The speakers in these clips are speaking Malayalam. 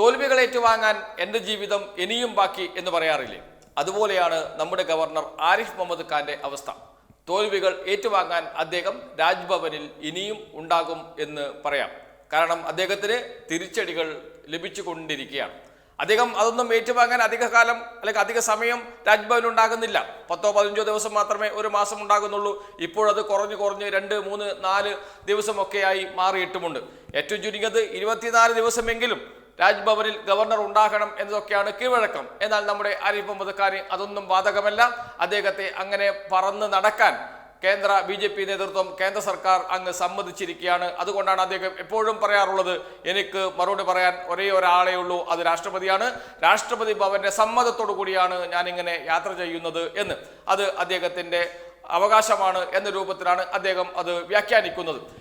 തോൽവികൾ ഏറ്റുവാങ്ങാൻ എന്റെ ജീവിതം ഇനിയും ബാക്കി എന്ന് പറയാറില്ലേ? അതുപോലെയാണ് നമ്മുടെ ഗവർണർ ആരിഫ് മുഹമ്മദ് ഖാന്റെ അവസ്ഥ. തോൽവികൾ ഏറ്റുവാങ്ങാൻ അദ്ദേഹം രാജ്ഭവനിൽ ഇനിയും ഉണ്ടാകും എന്ന് പറയാം. കാരണം അദ്ദേഹത്തിന് തിരിച്ചടികൾ ലഭിച്ചുകൊണ്ടിരിക്കുകയാണ്. അദ്ദേഹം അതൊന്നും ഏറ്റുവാങ്ങാൻ അധിക കാലം അല്ലെങ്കിൽ അധിക സമയം രാജ്ഭവനിൽ ഉണ്ടാകുന്നില്ല. പത്തോ പതിനഞ്ചോ ദിവസം മാത്രമേ ഒരു മാസം ഉണ്ടാകുന്നുള്ളൂ. ഇപ്പോഴത് കുറഞ്ഞു കുറഞ്ഞ് രണ്ട് മൂന്ന് നാല് ദിവസമൊക്കെയായി മാറിയിട്ടുമുണ്ട്. ഏറ്റവും ചുരുങ്ങിയത് ഇരുപത്തിനാല് ദിവസമെങ്കിലും രാജ്ഭവനിൽ ഗവർണർ ഉണ്ടാകണം എന്നതൊക്കെയാണ് കീഴ്വഴക്കം. എന്നാൽ നമ്മുടെ ആരിഫ് മുഹമ്മദ് ഖാന് അതൊന്നും ബാധകമല്ല. അദ്ദേഹത്തെ അങ്ങനെ പറന്ന് നടക്കാൻ കേന്ദ്ര ബി ജെ പി നേതൃത്വം കേന്ദ്ര സർക്കാർ അങ്ങ് സമ്മതിച്ചിരിക്കുകയാണ്. അതുകൊണ്ടാണ് അദ്ദേഹം എപ്പോഴും പറയാറുള്ളത് എനിക്ക് മറുപടി പറയാൻ ഒരേ ഒരാളേ ഉള്ളൂ. അത് രാഷ്ട്രപതിയാണ്. രാഷ്ട്രപതി ഭവന്റെ സമ്മതത്തോടു കൂടിയാണ് ഞാനിങ്ങനെ യാത്ര ചെയ്യുന്നത് എന്ന്. അത് അദ്ദേഹത്തിന്റെ അവകാശമാണ് എന്ന രൂപത്തിലാണ് അദ്ദേഹം അത് വ്യാഖ്യാനിക്കുന്നത്.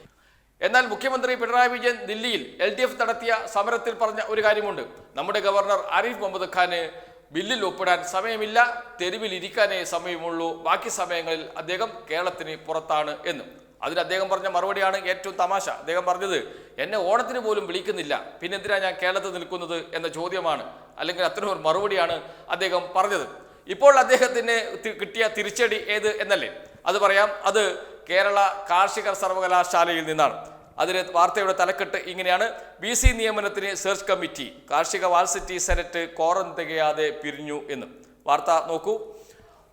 എന്നാൽ മുഖ്യമന്ത്രി പിണറായി വിജയൻ ദില്ലിയിൽ എൽ ഡി എഫ് നടത്തിയ സമരത്തിൽ പറഞ്ഞ ഒരു കാര്യമുണ്ട്. നമ്മുടെ ഗവർണർ ആരിഫ് മുഹമ്മദ് ഖാന് ബില്ലിൽ ഒപ്പിടാൻ സമയമില്ല തെരുവിൽ ഇരിക്കാനേ സമയമുള്ളൂ ബാക്കി സമയങ്ങളിൽ അദ്ദേഹം കേരളത്തിന് പുറത്താണ് എന്ന്. അതിന് അദ്ദേഹം പറഞ്ഞ മറുപടിയാണ് ഏറ്റവും തമാശ. അദ്ദേഹം പറഞ്ഞത് എന്നെ ഓണത്തിന് പോലും വിളിക്കുന്നില്ല. പിന്നെന്തിനാണ് ഞാൻ കേരളത്തിൽ നിൽക്കുന്നത്? എന്ന ചോദ്യമാണ്. അല്ലെങ്കിൽ അത്തരം ഒരു മറുപടിയാണ് അദ്ദേഹം പറഞ്ഞത്. ഇപ്പോൾ അദ്ദേഹത്തിന് കിട്ടിയ തിരിച്ചടി ഏത് എന്നല്ലേ? അത് പറയാം അത് കേരള കാർഷിക സർവകലാശാലയിൽ നിന്നാണ്. അതിന് വാർത്തയുടെ തലക്കെട്ട് ഇങ്ങനെയാണ്. ബി സി നിയമനത്തിന് സെർച്ച് കമ്മിറ്റി കാർഷിക വാൾസിറ്റി സെനറ്റ് കോറം തികയാതെ പിരിഞ്ഞു എന്ന്. വാർത്ത നോക്കൂ.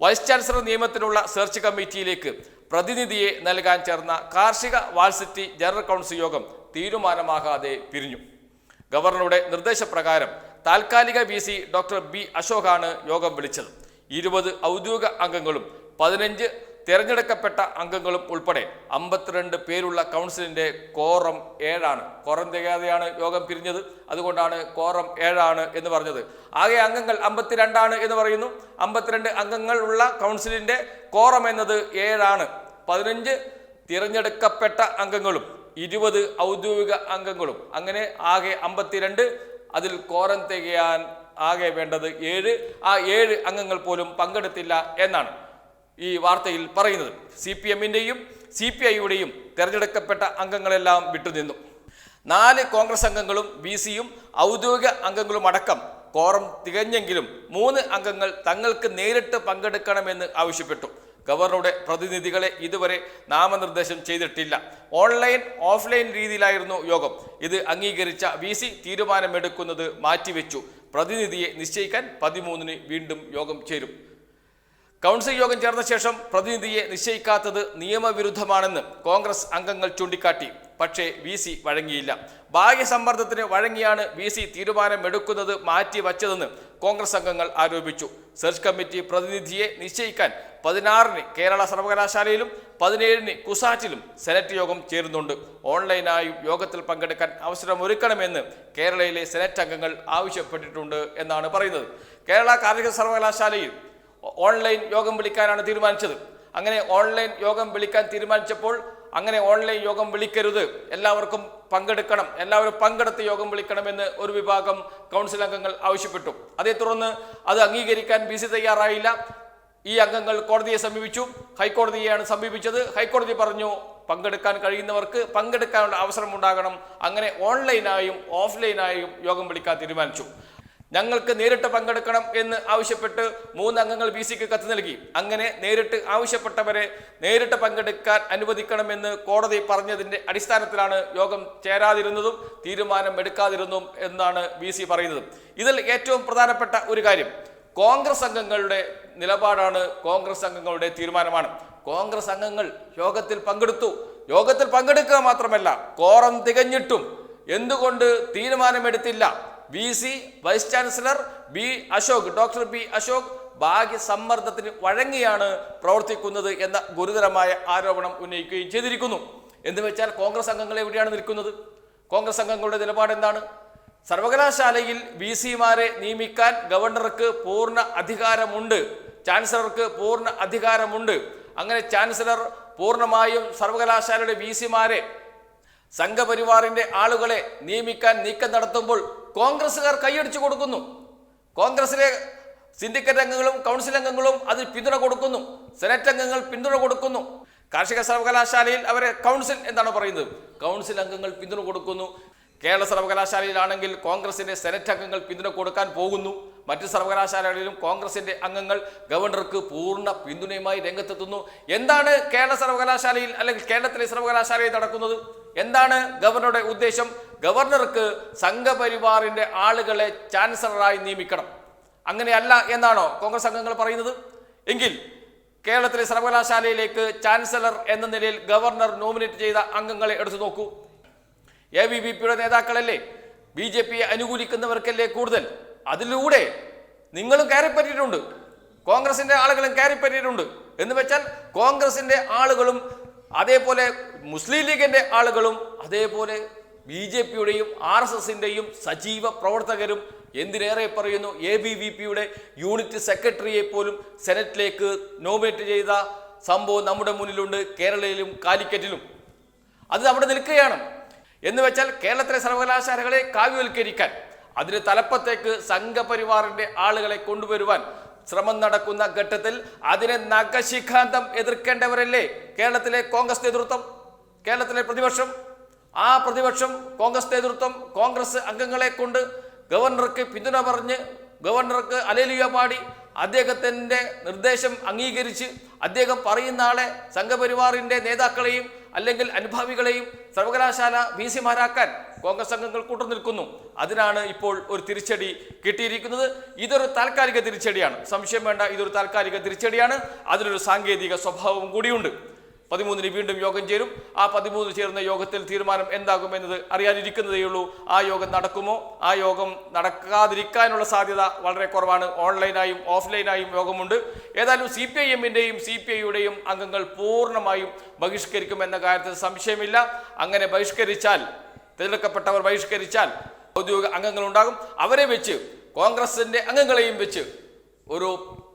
വൈസ് ചാൻസലർ നിയമത്തിനുള്ള സെർച്ച് കമ്മിറ്റിയിലേക്ക് പ്രതിനിധിയെ നൽകാൻ ചേർന്ന കാർഷിക വാൾസിറ്റി ജനറൽ കൗൺസിൽ യോഗം തീരുമാനമാകാതെ പിരിഞ്ഞു. ഗവർണറുടെ നിർദ്ദേശപ്രകാരം താൽക്കാലിക വി സി ഡോക്ടർ ബി അശോകാണ് യോഗം വിളിച്ചത്. ഇരുപത് ഔദ്യോഗിക അംഗങ്ങളും പതിനഞ്ച് തിരഞ്ഞെടുക്കപ്പെട്ട അംഗങ്ങളും ഉൾപ്പെടെ അമ്പത്തിരണ്ട് പേരുള്ള കൗൺസിലിന്റെ കോറം ഏഴാണ്. കോറം തികയാതെയാണ് യോഗം പിരിഞ്ഞത്. അതുകൊണ്ടാണ് കോറം ഏഴാണ് എന്ന് പറഞ്ഞത്. ആകെ അംഗങ്ങൾ അമ്പത്തിരണ്ടാണ് എന്ന് പറയുന്നു. അമ്പത്തിരണ്ട് അംഗങ്ങൾ ഉള്ള കൗൺസിലിന്റെ കോറം എന്നത് ഏഴാണ്. പതിനഞ്ച് തിരഞ്ഞെടുക്കപ്പെട്ട അംഗങ്ങളും ഇരുപത് ഔദ്യോഗിക അംഗങ്ങളും. അങ്ങനെ ആകെ അമ്പത്തിരണ്ട് അതിൽ കോറം തികയാൻ ആകെ വേണ്ടത് ഏഴ്. ആ ഏഴ് അംഗങ്ങൾ പോലും പങ്കെടുത്തില്ല എന്നാണ്. ഈ വാർത്തയിൽ പറയുന്നത്. സി പി എമ്മിന്റെയും സി പി ഐയുടെയും തിരഞ്ഞെടുക്കപ്പെട്ട അംഗങ്ങളെല്ലാം വിട്ടുനിന്നു. നാല് കോൺഗ്രസ് അംഗങ്ങളും ബി സിയും ഔദ്യോഗിക അംഗങ്ങളുമടക്കം കോറം തികഞ്ഞെങ്കിലും മൂന്ന് അംഗങ്ങൾ തങ്ങൾക്ക് നേരിട്ട് പങ്കെടുക്കണമെന്ന് ആവശ്യപ്പെട്ടു. ഗവർണറുടെ പ്രതിനിധികളെ ഇതുവരെ നാമനിർദ്ദേശം ചെയ്തിട്ടില്ല. ഓൺലൈൻ ഓഫ്ലൈൻ രീതിയിലായിരുന്നു യോഗം. ഇത് അംഗീകരിച്ച വി സി തീരുമാനമെടുക്കുന്നത് മാറ്റിവെച്ചു. പ്രതിനിധിയെ നിശ്ചയിക്കാൻ പതിമൂന്നിന് വീണ്ടും യോഗം ചേരും. കൗൺസിൽ യോഗം ചേർന്ന ശേഷം പ്രതിനിധിയെ നിശ്ചയിക്കാത്തത് നിയമവിരുദ്ധമാണെന്ന് കോൺഗ്രസ് അംഗങ്ങൾ ചൂണ്ടിക്കാട്ടി. പക്ഷേ വി സി വഴങ്ങിയില്ല. ബാഹ്യസമ്മർദ്ദത്തിന് വഴങ്ങിയാണ് വി സി തീരുമാനമെടുക്കുന്നത് മാറ്റിവച്ചതെന്ന് കോൺഗ്രസ് അംഗങ്ങൾ ആരോപിച്ചു. സെർച്ച് കമ്മിറ്റി പ്രതിനിധിയെ നിശ്ചയിക്കാൻ പതിനാറിന് കേരള സർവകലാശാലയിലും പതിനേഴിന് കുസാറ്റിലും സെനറ്റ് യോഗം ചേരുന്നുണ്ട്. ഓൺലൈനായും യോഗത്തിൽ പങ്കെടുക്കാൻ അവസരമൊരുക്കണമെന്ന് കേരളയിലെ സെനറ്റ് അംഗങ്ങൾ ആവശ്യപ്പെട്ടിട്ടുണ്ട് എന്നാണ് പറയുന്നത്. കേരള കാർഷിക സർവകലാശാലയിൽ ഓൺലൈൻ യോഗം വിളിക്കാനാണ് തീരുമാനിച്ചത്. അങ്ങനെ ഓൺലൈൻ യോഗം വിളിക്കാൻ തീരുമാനിച്ചപ്പോൾ അങ്ങനെ ഓൺലൈൻ യോഗം വിളിക്കരുത്. എല്ലാവർക്കും പങ്കെടുക്കണം. എല്ലാവരും പങ്കെടുത്ത് യോഗം വിളിക്കണമെന്ന് ഒരു വിഭാഗം കൗൺസിൽ അംഗങ്ങൾ ആവശ്യപ്പെട്ടു. അതേ തുടർന്ന് അത് അംഗീകരിക്കാൻ ബി സി തയ്യാറായില്ല. ഈ അംഗങ്ങൾ കോടതിയെ സമീപിച്ചു. ഹൈക്കോടതിയെയാണ് സമീപിച്ചത്. ഹൈക്കോടതി പറഞ്ഞു പങ്കെടുക്കാൻ കഴിയുന്നവർക്ക് പങ്കെടുക്കാനുള്ള അവസരം ഉണ്ടാകണം. അങ്ങനെ ഓൺലൈനായും ഓഫ്ലൈനായും യോഗം വിളിക്കാൻ തീരുമാനിച്ചു. ഞങ്ങൾക്ക് നേരിട്ട് പങ്കെടുക്കണം എന്ന് ആവശ്യപ്പെട്ട് മൂന്ന് അംഗങ്ങൾ ബി സിക്ക് കത്ത് നൽകി. അങ്ങനെ നേരിട്ട് ആവശ്യപ്പെട്ടവരെ നേരിട്ട് പങ്കെടുക്കാൻ അനുവദിക്കണമെന്ന് കോടതി പറഞ്ഞതിന്റെ അടിസ്ഥാനത്തിലാണ് യോഗം ചേരാതിരുന്നതും തീരുമാനം എടുക്കാതിരുന്നതും എന്നാണ് ബി സി പറയുന്നത്. ഇതിൽ ഏറ്റവും പ്രധാനപ്പെട്ട ഒരു കാര്യം കോൺഗ്രസ് അംഗങ്ങളുടെ നിലപാടാണ് കോൺഗ്രസ് അംഗങ്ങളുടെ തീരുമാനമാണ്. കോൺഗ്രസ് അംഗങ്ങൾ യോഗത്തിൽ പങ്കെടുത്തു. യോഗത്തിൽ പങ്കെടുക്കുക മാത്രമല്ല കോറം തികഞ്ഞിട്ടും. എന്തുകൊണ്ട് തീരുമാനമെടുത്തില്ല? V C vice chancellor B Ashok doctor B Ashok ഭാഗ്യ സമ്മർദ്ദത്തിന് വഴങ്ങിയാണ് പ്രവർത്തിക്കുന്നത് എന്ന ഗുരുതരമായ ആരോപണം ഉന്നയിക്കുകയും ചെയ്തിരിക്കുന്നു. എന്ന് വെച്ചാൽ കോൺഗ്രസ് അംഗങ്ങൾ എവിടെയാണ് നിൽക്കുന്നത്? കോൺഗ്രസ് അംഗങ്ങളുടെ നിലപാട് എന്താണ്? സർവകലാശാലയിൽ വി സിമാരെ നിയമിക്കാൻ ഗവർണർക്ക് പൂർണ അധികാരമുണ്ട്. ചാൻസലർക്ക് പൂർണ അധികാരമുണ്ട്. അങ്ങനെ ചാൻസലർ പൂർണമായും സർവകലാശാലയുടെ വി സിമാരെ സംഘപരിവാറിന്റെ ആളുകളെ നിയമിക്കാൻ നീക്കം നടത്തുമ്പോൾ കോൺഗ്രസ്സുകാർ കൈയടിച്ചു കൊടുക്കുന്നു. കോൺഗ്രസ്സിലെ സിൻഡിക്കേറ്റ് അംഗങ്ങളും കൗൺസിൽ അംഗങ്ങളും അതിൽ പിന്തുണ കൊടുക്കുന്നു. സെനറ്റ് അംഗങ്ങൾ പിന്തുണ കൊടുക്കുന്നു. കാർഷിക സർവകലാശാലയിൽ അവരെ കൗൺസിൽ എന്താണ് പറയുന്നത്. കൗൺസിൽ അംഗങ്ങൾ പിന്തുണ കൊടുക്കുന്നു. കേരള സർവകലാശാലയിലാണെങ്കിൽ കോൺഗ്രസിന്റെ സെനറ്റ് അംഗങ്ങൾ പിന്തുണ കൊടുക്കാൻ പോകുന്നു. മറ്റ് സർവകലാശാലകളിലും കോൺഗ്രസിന്റെ അംഗങ്ങൾ ഗവർണർക്ക് പൂർണ പിന്തുണയുമായി രംഗത്തെത്തുന്നു. എന്താണ് കേരള സർവകലാശാലയിൽ അല്ലെങ്കിൽ കേരളത്തിലെ സർവകലാശാലയിൽ നടക്കുന്നത്? എന്താണ് ഗവർണറുടെ ഉദ്ദേശം? ഗവർണർക്ക് സംഘപരിവാറിന്റെ ആളുകളെ ചാൻസലറായി നിയമിക്കണം. അങ്ങനെയല്ല എന്നാണോ കോൺഗ്രസ് അംഗങ്ങൾ പറയുന്നത്? എങ്കിൽ കേരളത്തിലെ സർവകലാശാലയിലേക്ക് ചാൻസലർ എന്ന നിലയിൽ ഗവർണർ നോമിനേറ്റ് ചെയ്ത അംഗങ്ങളെ എടുത്തു നോക്കൂ. എ ബി വി പിയുടെ നേതാക്കളല്ലേ? ബി ജെ പിയെ അനുകൂലിക്കുന്നവർക്കല്ലേ കൂടുതൽ? അതിലൂടെ നിങ്ങളും കയറിപ്പറ്റിയിട്ടുണ്ട്. കോൺഗ്രസിന്റെ ആളുകളും കയറിപ്പറ്റിയിട്ടുണ്ട്. എന്ന് വെച്ചാൽ കോൺഗ്രസിന്റെ ആളുകളും അതേപോലെ മുസ്ലിം ലീഗിന്റെ ആളുകളും അതേപോലെ ബി ജെ പിയുടെയും ആർ എസ് എസിന്റെയും സജീവ പ്രവർത്തകരും എന്തിനേറെ പറയുന്നു? എ ബി വി പിയുടെ യൂണിറ്റ് സെക്രട്ടറിയെ പോലും സെനറ്റിലേക്ക് നോമിനേറ്റ് ചെയ്ത സംഭവം നമ്മുടെ മുന്നിലുണ്ട് കേരളയിലും കാലിക്കറ്റിലും. അത് അവിടെ നിൽക്കുകയാണ്. എന്ന് വെച്ചാൽ കേരളത്തിലെ സർവകലാശാലകളെ കാവ്യവൽക്കരിക്കാൻ അതിന് തലപ്പത്തേക്ക് സംഘപരിവാറിന്റെ ആളുകളെ കൊണ്ടുവരുവാൻ ശ്രമം നടക്കുന്ന ഘട്ടത്തിൽ അതിനെ നഖശിഖാന്തം എതിർക്കേണ്ടവരല്ലേ? കേരളത്തിലെ കോൺഗ്രസ് നേതൃത്വം? കേരളത്തിലെ പ്രതിപക്ഷം? ആ പ്രതിപക്ഷം കോൺഗ്രസ് നേതൃത്വം കോൺഗ്രസ് അംഗങ്ങളെ കൊണ്ട് ഗവർണർക്ക് പിന്തുണ പറഞ്ഞ് ഗവർണർക്ക് അലേലിയ പാടി അദ്ദേഹത്തിന്റെ നിർദ്ദേശം അംഗീകരിച്ച് അദ്ദേഹം പറയുന്ന ആളെ സംഘപരിവാറിന്റെ നേതാക്കളെയും അല്ലെങ്കിൽ അനുഭാവികളെയും സർവകലാശാല വി സിമാരാക്കാൻ കോൺഗ്രസ് അംഗങ്ങൾ കൂട്ടു നിൽക്കുന്നു അതിനാണ് ഇപ്പോൾ ഒരു തിരിച്ചടി കിട്ടിയിരിക്കുന്നത്. ഇതൊരു താൽക്കാലിക തിരിച്ചടിയാണ്. സംശയം വേണ്ട ഇതൊരു താൽക്കാലിക തിരിച്ചടിയാണ്. അതിനൊരു സാങ്കേതിക സ്വഭാവവും കൂടിയുണ്ട്. പതിമൂന്നിന് വീണ്ടും യോഗം ചേരും. ആ പതിമൂന്ന് ചേർന്ന യോഗത്തിൽ തീരുമാനം എന്താകുമെന്നത് അറിയാനിരിക്കുന്നതേയുള്ളൂ. ആ യോഗം നടക്കുമോ? ആ യോഗം നടക്കാതിരിക്കാനുള്ള സാധ്യത വളരെ കുറവാണ്. ഓൺലൈനായും ഓഫ്ലൈനായും യോഗമുണ്ട്. ഏതായാലും സി പി ഐ എമ്മിന്റെയും സി പി ഐയുടെയും അംഗങ്ങൾ പൂർണമായും ബഹിഷ്കരിക്കുമെന്ന കാര്യത്തിൽ സംശയമില്ല. അങ്ങനെ ബഹിഷ്കരിച്ചാൽ തിരഞ്ഞെടുക്കപ്പെട്ടവർ ബഹിഷ്കരിച്ചാൽ ഔദ്യോഗിക അംഗങ്ങൾ ഉണ്ടാകും അവരെ വെച്ച് കോൺഗ്രസിന്റെ അംഗങ്ങളെയും വെച്ച് ഒരു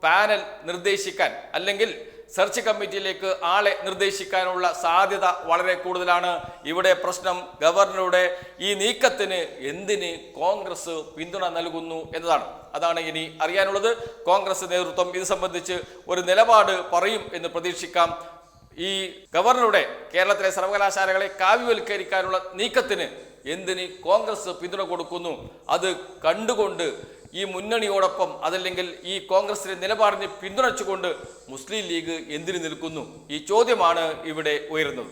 പാനൽ നിർദ്ദേശിക്കാൻ അല്ലെങ്കിൽ സെർച്ച് കമ്മിറ്റിയിലേക്ക് ആളെ നിർദ്ദേശിക്കാനുള്ള സാധ്യത വളരെ കൂടുതലാണ്. ഇവിടെ പ്രശ്നം ഗവർണറുടെ ഈ നീക്കത്തിന് എന്തിന് കോൺഗ്രസ് പിന്തുണ നൽകുന്നു എന്നതാണ്. അതാണ് ഇനി അറിയാനുള്ളത്. കോൺഗ്രസ് നേതൃത്വം ഇത് സംബന്ധിച്ച് ഒരു നിലപാട് പറയും എന്ന് പ്രതീക്ഷിക്കാം. ഈ ഗവർണറുടെ കേരളത്തിലെ സർവകലാശാലകളെ കാവ്യവൽക്കരിക്കാനുള്ള നീക്കത്തിന് എന്തിന് കോൺഗ്രസ് പിന്തുണ കൊടുക്കുന്നു? അത് കണ്ടുകൊണ്ട് ഈ മുന്നണിയോടൊപ്പം അതല്ലെങ്കിൽ ഈ കോൺഗ്രസിന്റെ നിലപാടിനെ പിന്തുണച്ചുകൊണ്ട് മുസ്ലിം ലീഗ് എന്തിനു നിൽക്കുന്നു? ഈ ചോദ്യമാണ് ഇവിടെ ഉയരുന്നത്.